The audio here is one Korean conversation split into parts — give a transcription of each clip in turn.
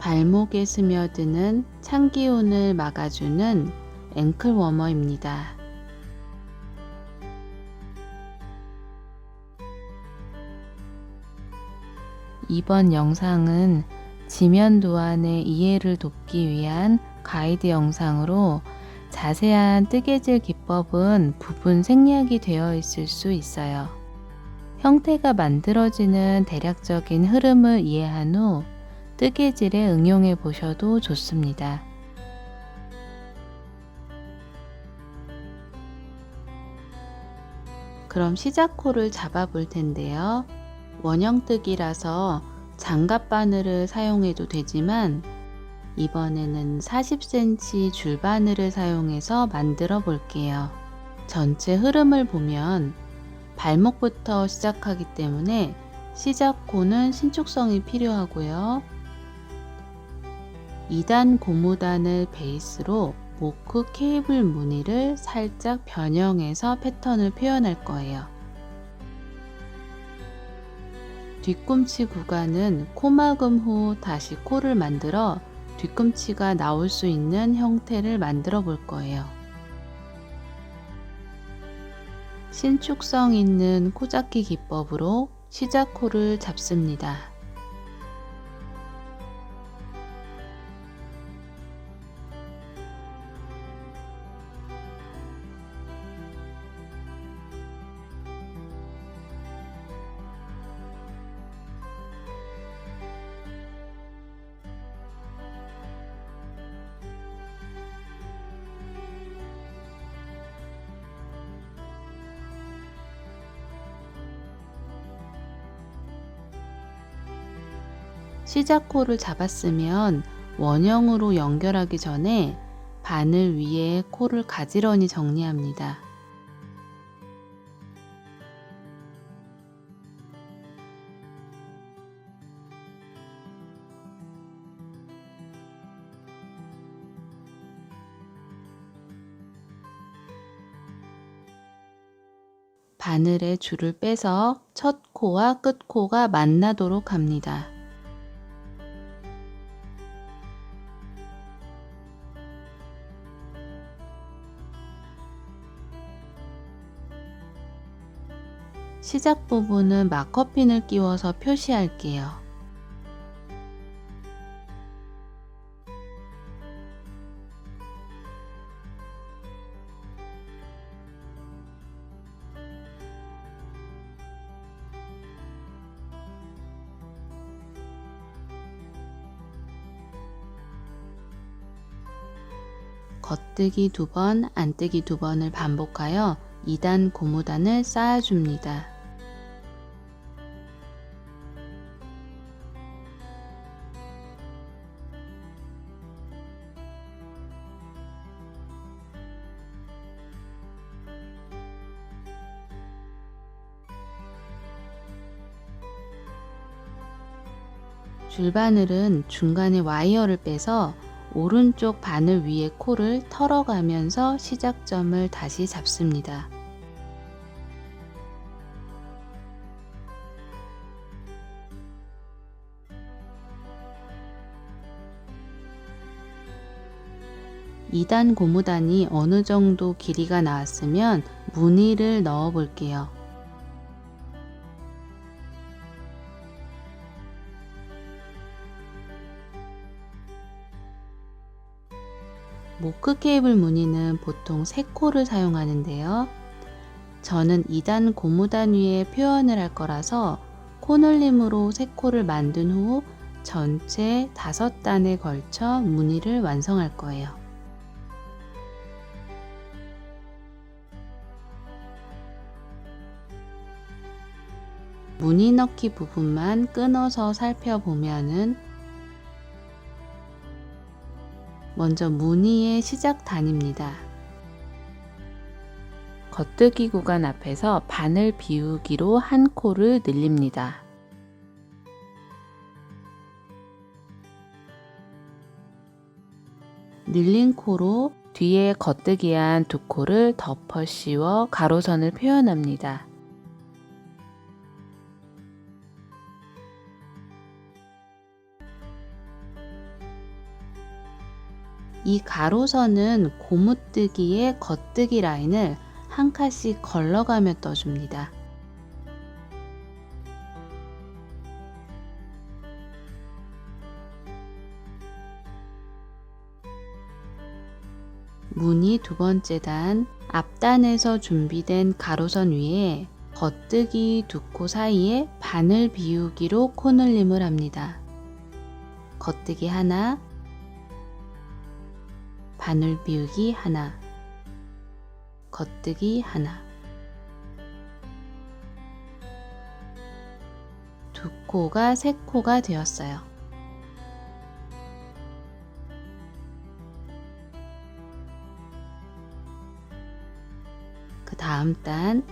발목에 스며드는 찬 기운을 막아주는 앵클 워머입니다. 이번 영상은 지면 도안의 이해를 돕기 위한 가이드 영상으로 자세한 뜨개질 기법은 부분 생략이 되어 있을 수 있어요. 형태가 만들어지는 대략적인 흐름을 이해한 후 뜨개질에 응용해 보셔도 좋습니다. 그럼 시작코를 잡아 볼 텐데요. 원형뜨기라서 장갑 바늘을 사용해도 되지만 이번에는 40cm 줄 바늘을 사용해서 만들어 볼게요. 전체 흐름을 보면 발목부터 시작하기 때문에 시작코는 신축성이 필요하고요. 2단 고무단을 베이스로 모크 케이블 무늬를 살짝 변형해서 패턴을 표현할 거예요. 뒤꿈치 구간은 코막음 후 다시 코를 만들어 뒤꿈치가 나올 수 있는 형태를 만들어 볼 거예요. 신축성 있는 코잡기 기법으로 시작 코를 잡습니다. 시작코를 잡았으면 원형으로 연결하기 전에 바늘 위에 코를 가지런히 정리합니다. 바늘에 줄을 빼서 첫 코와 끝 코가 만나도록 합니다. 시작 부분은 마커핀을 끼워서 표시할게요. 겉뜨기 두 번, 안뜨기 두 번을 반복하여 2단 고무단을 쌓아줍니다. 줄바늘은 중간에 와이어를 빼서 오른쪽 바늘 위에 코를 털어가면서 시작점을 다시 잡습니다. (2단) 고무단이 어느 정도 길이가 나왔으면 무늬를 넣어 볼게요. 모크 케이블 무늬는 보통 3코를 사용하는데요. 저는 2단 고무단 위에 표현을 할 거라서 코늘림으로 3코를 만든 후 전체 5단에 걸쳐 무늬를 완성할 거예요. 무늬 넣기 부분만 끊어서 살펴보면은 먼저 무늬의 시작 단입니다. 겉뜨기 구간 앞에서 바늘 비우기로 한 코를 늘립니다. 늘린 코로 뒤에 겉뜨기한 두 코를 덮어 씌워 가로선을 표현합니다. 이 가로선은 고무뜨기의 겉뜨기 라인을 한 칸씩 걸러가며 떠줍니다. 무늬 두 번째 단, 앞단에서 준비된 가로선 위에 겉뜨기 두 코 사이에 바늘 비우기로 코늘림을 합니다. 겉뜨기 하나, 바늘 비우기 하나, 겉뜨기 하나. 두 코가 세 코가 되었어요. 그 다음 단,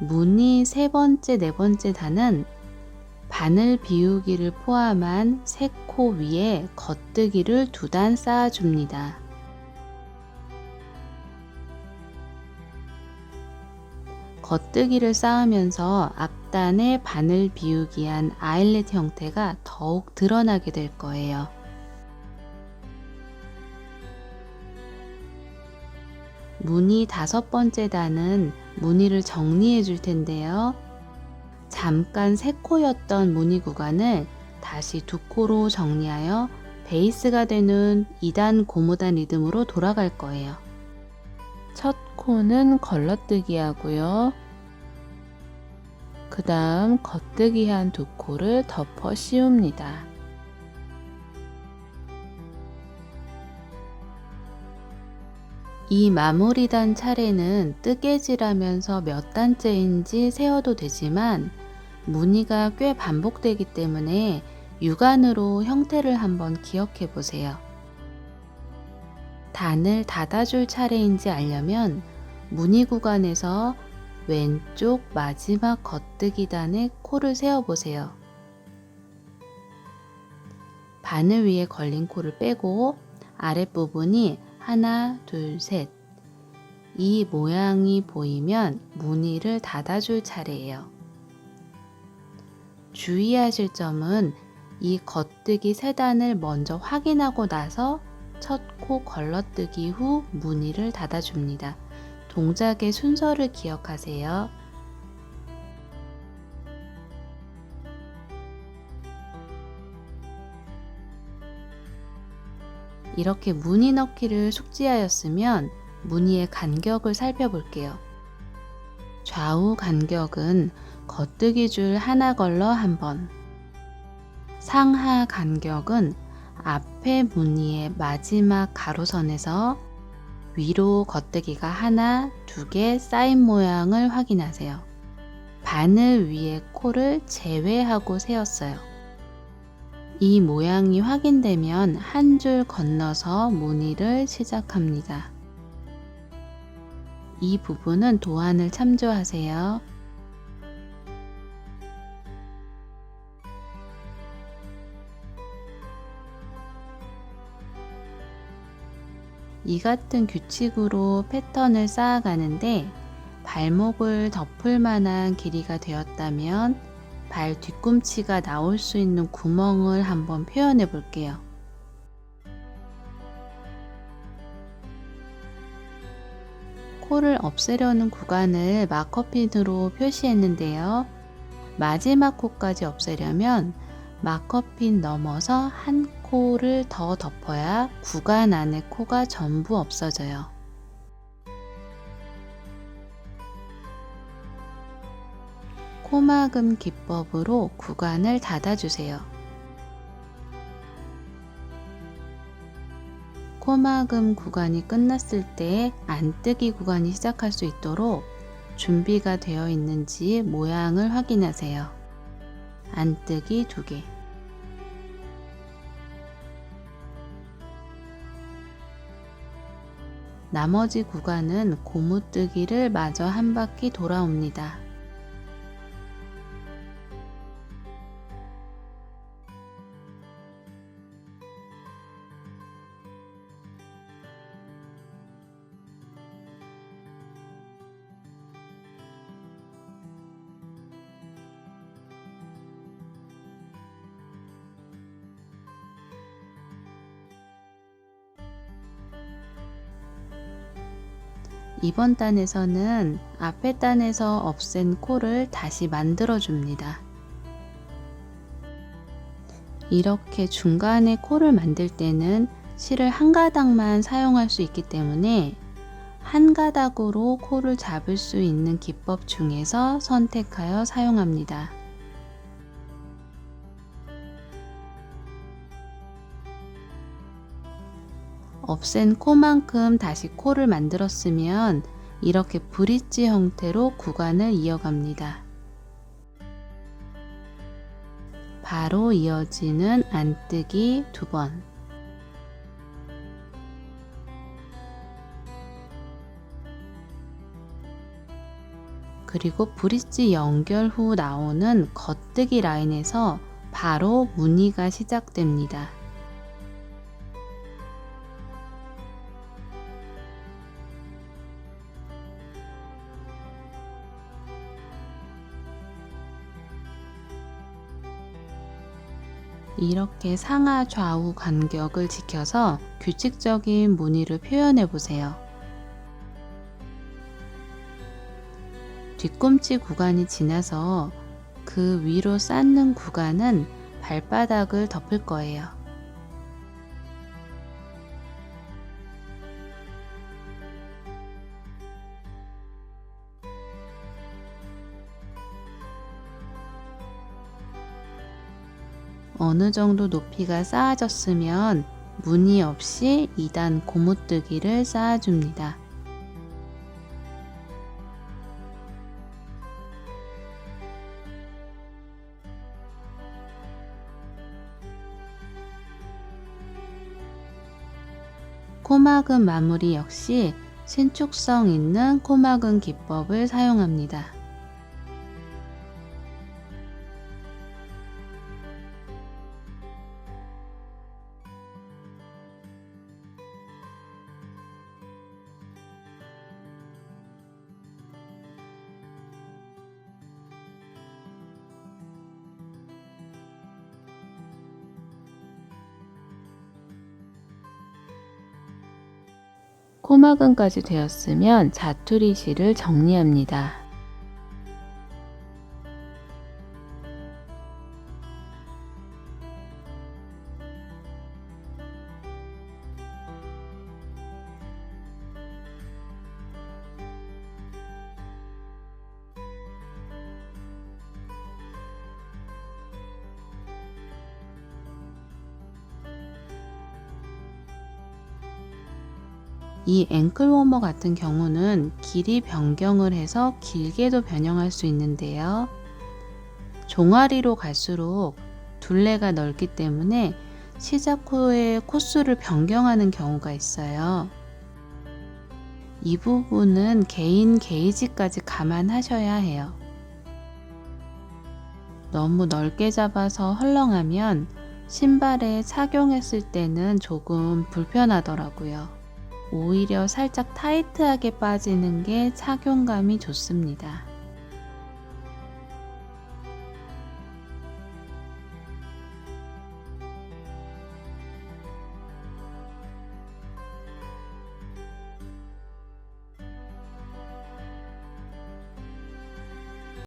무늬 세 번째, 네 번째 단은 바늘 비우기를 포함한 세 코 위에 겉뜨기를 두 단 쌓아줍니다. 겉뜨기를 쌓으면서 앞단에 바늘 비우기 한 아일렛 형태가 더욱 드러나게 될 거예요. 무늬 다섯 번째 단은 무늬를 정리해 줄 텐데요. 잠깐 세 코였던 무늬 구간을 다시 두 코로 정리하여 베이스가 되는 2단 고무단 리듬으로 돌아갈 거예요. 첫 코는 걸러뜨기 하고요. 그 다음 겉뜨기 한 두 코를 덮어 씌웁니다. 이 마무리 단 차례는 뜨개질하면서 몇 단째인지 세어도 되지만 무늬가 꽤 반복되기 때문에 육안으로 형태를 한번 기억해 보세요. 단을 닫아줄 차례인지 알려면 무늬 구간에서 왼쪽 마지막 겉뜨기 단에 코를 세어보세요. 바늘 위에 걸린 코를 빼고 아랫부분이 하나, 둘, 셋. 이 모양이 보이면 무늬를 닫아줄 차례예요. 주의하실 점은 이 겉뜨기 세 단을 먼저 확인하고 나서 첫 코 걸러뜨기 후 무늬를 닫아줍니다. 동작의 순서를 기억하세요. 이렇게 무늬 넣기를 숙지하였으면 무늬의 간격을 살펴볼게요. 좌우 간격은 겉뜨기 줄 하나 걸러 한 번, 상하 간격은 앞에 무늬의 마지막 가로선에서 위로 겉뜨기가 하나, 두 개 쌓인 모양을 확인하세요. 바늘 위에 코를 제외하고 세웠어요. 이 모양이 확인되면 한 줄 건너서 무늬를 시작합니다. 이 부분은 도안을 참조하세요. 이 같은 규칙으로 패턴을 쌓아가는데 발목을 덮을 만한 길이가 되었다면 발 뒤꿈치가 나올 수 있는 구멍을 한번 표현해 볼게요. 코를 없애려는 구간을 마커핀으로 표시했는데요. 마지막 코까지 없애려면 마커핀 넘어서 한 코를 더 덮어야 구간 안에 코가 전부 없어져요. 코막음 기법으로 구간을 닫아주세요. 코막음 구간이 끝났을 때 안뜨기 구간이 시작할 수 있도록 준비가 되어 있는지 모양을 확인하세요. 안뜨기 2개 나머지 구간은 고무뜨기를 마저 한 바퀴 돌아옵니다. 이번 단에서는 앞에 단에서 없앤 코를 다시 만들어 줍니다. 이렇게 중간에 코를 만들 때는 실을 한 가닥만 사용할 수 있기 때문에 한 가닥으로 코를 잡을 수 있는 기법 중에서 선택하여 사용합니다. 없앤 코만큼 다시 코를 만들었으면 이렇게 브릿지 형태로 구간을 이어갑니다. 바로 이어지는 안뜨기 두 번. 그리고 브릿지 연결 후 나오는 겉뜨기 라인에서 바로 무늬가 시작됩니다. 이렇게 상하 좌우 간격을 지켜서 규칙적인 무늬를 표현해 보세요. 뒤꿈치 구간이 지나서 그 위로 쌓는 구간은 발바닥을 덮을 거예요. 어느 정도 높이가 쌓아졌으면 무늬 없이 2단 고무뜨기를 쌓아줍니다. 코막은 마무리 역시 신축성 있는 코막은 기법을 사용합니다. 코막은까지 되었으면 자투리 실을 정리합니다. 이 앵클 워머 같은 경우는 길이 변경을 해서 길게도 변형할 수 있는데요. 종아리로 갈수록 둘레가 넓기 때문에 시작 후에 코수를 변경하는 경우가 있어요. 이 부분은 개인 게이지까지 감안하셔야 해요. 너무 넓게 잡아서 헐렁하면 신발에 착용했을 때는 조금 불편하더라고요. 오히려 살짝 타이트하게 빠지는 게 착용감이 좋습니다.